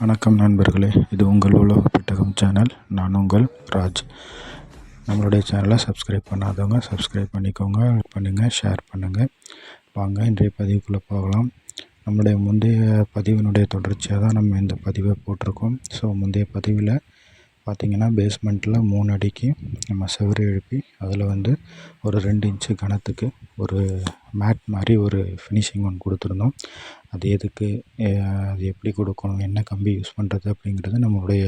வணக்கம் நண்பர்களே இது உங்கள் உலக பெட்டகம் சேனல். நான் உங்கள் ராஜ். நம்மளுடைய சேனலை சப்ஸ்கிரைப் பண்ணாதவங்க சப்ஸ்கிரைப் பண்ணிக்கோங்க. பண்ணுங்கள் ஷேர் பண்ணுங்கள் வாங்க இன்றைய பதிவுக்குள்ளே போகலாம். நம்முடைய முந்தைய பதிவினுடைய தொடர்ச்சியாக தான் நம்ம இந்த பதிவை போட்டிருக்கோம். ஸோ முந்தைய பதிவில் பார்த்திங்கன்னா பேஸ்மெண்ட்டில் மூணு அடிக்கு நம்ம செவுரு எழுப்பி அதில் வந்து ஒரு ரெண்டு இன்ச்சு கணத்துக்கு ஒரு மேட் மாதிரி ஒரு ஃபினிஷிங் ஒன்று கொடுத்துருந்தோம். அது எதுக்கு அது எப்படி கொடுக்கணும் என்ன கம்பி யூஸ் பண்ணுறது அப்படிங்கிறது நம்மளுடைய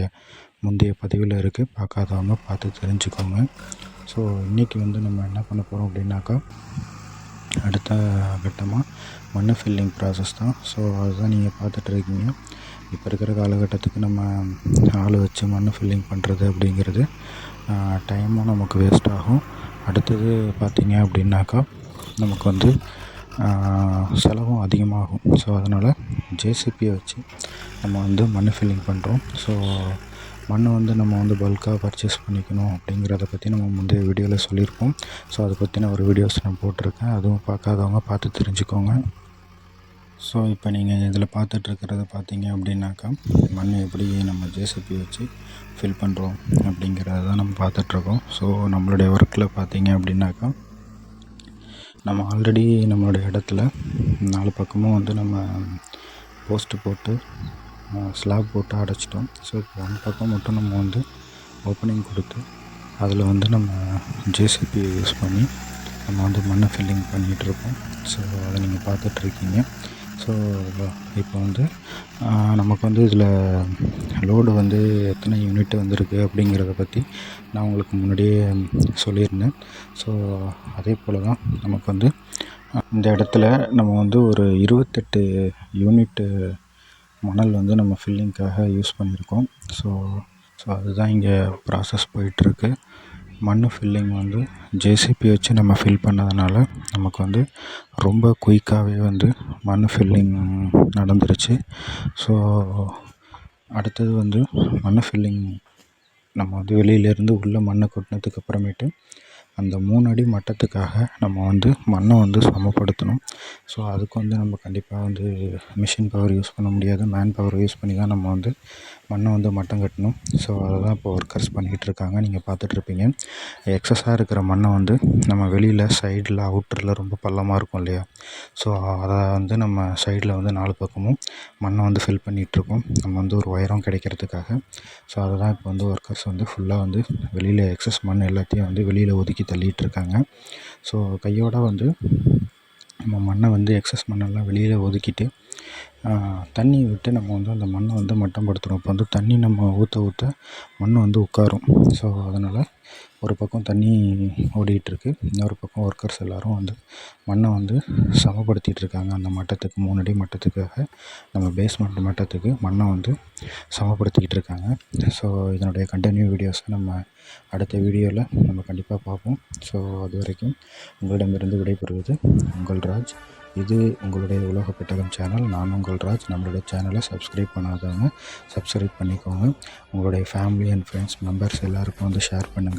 முந்தைய பதிவில் இருக்குது பார்க்காதவங்க பார்த்து தெரிஞ்சுக்கோங்க. ஸோ இன்றைக்கி வந்து நம்ம என்ன பண்ண போகிறோம் அப்படின்னாக்கா அடுத்த கட்டமாக மண் ஃபில்லிங் ப்ராசஸ் தான். ஸோ அதுதான் நீங்கள் பார்த்துட்ருக்கீங்க இப்போ இருக்கிற காலகட்டத்துக்கு நம்ம ஆள் வச்சு மண் ஃபில்லிங் பண்ணுறது அப்படிங்கிறது டைமும் நமக்கு வேஸ்ட் ஆகும். அடுத்தது பார்த்திங்க அப்படின்னாக்கா நமக்கு வந்து செலவும் அதிகமாகும். ஸோ அதனால் ஜேசிபியை வச்சு நம்ம வந்து மண் ஃபில்லிங் பண்ணுறோம் ஸோ மண் வந்து நம்ம வந்து பல்காக பர்ச்சேஸ் பண்ணிக்கணும் அப்படிங்கிறத பற்றி நம்ம முந்தைய வீடியோவில் சொல்லியிருக்கோம் ஸோ அதை பற்றின ஒரு வீடியோஸ் நான் போட்டிருக்கேன். அதுவும் பார்க்காதவங்க பார்த்து தெரிஞ்சுக்கோங்க. ஸோ இப்போ நீங்கள் இதில் பார்த்துட்ருக்கிறத பார்த்தீங்க அப்படின்னாக்கா மண் எப்படி நம்ம ஜேசிபி வச்சு ஃபில் பண்ணுறோம் அப்படிங்கிறத தான் நம்ம பார்த்துட்ருக்கோம் ஸோ நம்மளுடைய ஒர்க்கில் பார்த்தீங்க அப்படின்னாக்கா நம்ம ஆல்ரெடி நம்மளுடைய இடத்துல நாலு பக்கமும் வந்து நம்ம போஸ்ட்டு போட்டு ஸ்லாப் போட்டு அடைச்சிட்டோம். ஸோ இப்போ ஒன் பக்கம் மட்டும் நம்ம வந்து ஓப்பனிங் கொடுத்து அதில் வந்து நம்ம ஜேசிபி யூஸ் பண்ணி நம்ம வந்து மண்ணை ஃபில்லிங் பண்ணிகிட்ருக்கோம் ஸோ அதை நீங்கள் பார்த்துட்ருக்கீங்க ஸோ இப்போ வந்து நமக்கு வந்து இதில் லோடு வந்து எத்தனை யூனிட் வந்திருக்கு அப்படிங்கிறத பற்றி நான் உங்களுக்கு முன்னாடியே சொல்லியிருந்தேன். ஸோ அதே போல் தான் நமக்கு வந்து இந்த இடத்துல நம்ம வந்து ஒரு இருபத்தெட்டு யூனிட்டு மணல் வந்து நம்ம ஃபில்லிங்க்காக யூஸ் பண்ணியிருக்கோம். ஸோ ஸோ அதுதான் இங்கே ப்ராசஸ் போயிட்டுருக்கு. மண் ஃபில்லிங் வந்து ஜேசிபி வச்சு நம்ம ஃபில் பண்ணதுனால நமக்கு வந்து ரொம்ப குயிக்காகவே வந்து மண் ஃபில்லிங் நடந்துருச்சு. ஸோ அடுத்தது வந்து மண் ஃபில்லிங் நம்ம வந்து வெளியிலேருந்து உள்ளே மண்ணை கொட்டினதுக்கு அப்புறமேட்டு அந்த மூணு அடி மட்டத்துக்காக நம்ம வந்து மண்ணை வந்து சமப்படுத்தணும். ஸோ அதுக்கு வந்து நம்ம கண்டிப்பாக வந்து மிஷின் பவர் யூஸ் பண்ண முடியாது. மேன் பவர் யூஸ் பண்ணி தான் நம்ம வந்து மண்ணை வந்து மட்டம் கட்டணும். ஸோ அதை தான் இப்போ ஒர்க்கர்ஸ் பண்ணிக்கிட்டு இருக்காங்க நீங்கள் பார்த்துட்ருப்பீங்க எக்ஸஸாக இருக்கிற மண்ணை வந்து நம்ம வெளியில் சைடில் அவுட்டரில் ரொம்ப பள்ளமாக இருக்கும் இல்லையா? ஸோ அதை வந்து நம்ம சைடில் வந்து நாலு பக்கமும் மண்ணை வந்து ஃபில் பண்ணிகிட்ருக்கோம் நம்ம வந்து ஒரு உயரம் கிடைக்கிறதுக்காக. ஸோ அதை தான் இப்போ வந்து ஒர்க்கர்ஸ் வந்து ஃபுல்லாக வந்து வெளியில் எக்ஸஸ் மண் எல்லாத்தையும் வந்து வெளியில் ஒதுக்கி தள்ளிகிட்டு இருக்காங்க ஸோ கையோட வந்து நம்ம மண்ணை வந்து எக்ஸஸ் மண்ணெல்லாம் வெளியில் ஒதுக்கிட்டு தண்ணி விட்டு நம்ம வந்து அந்த மண்ணை வந்து மட்டம்படுத்துகிறோம் இப்போ வந்து தண்ணி நம்ம ஊற்ற ஊற்ற மண் வந்து உட்காரும். ஸோ அதனால் ஒரு பக்கம் தண்ணி ஓடிகிட்ருக்கு இன்னொரு பக்கம் ஒர்க்கர்ஸ் எல்லோரும் வந்து மண்ணை வந்து சமப்படுத்திகிட்டு இருக்காங்க அந்த மட்டத்துக்கு மூணு அடி மட்டத்துக்காக நம்ம பேஸ்மெண்ட் மட்டத்துக்கு மண்ணை வந்து சமப்படுத்திக்கிட்டு இருக்காங்க ஸோ இதனுடைய கண்டினியூ வீடியோஸை நம்ம அடுத்த வீடியோவில் நம்ம கண்டிப்பாக பார்ப்போம். ஸோ அது வரைக்கும் உங்களிடமிருந்து விடைபெறுவது உங்கள் ராஜ். இது உங்களுடைய உலக பெட்டகம் சேனல் நான் உங்கள் ராஜ். நம்மளுடைய சேனலை சப்ஸ்கிரைப் பண்ணாதவங்க சப்ஸ்கிரைப் பண்ணிக்கோங்க. உங்களுடைய ஃபேமிலி அண்ட் ஃப்ரெண்ட்ஸ் மெம்பர்ஸ் எல்லாருக்கும் வந்து ஷேர் பண்ணுங்கள்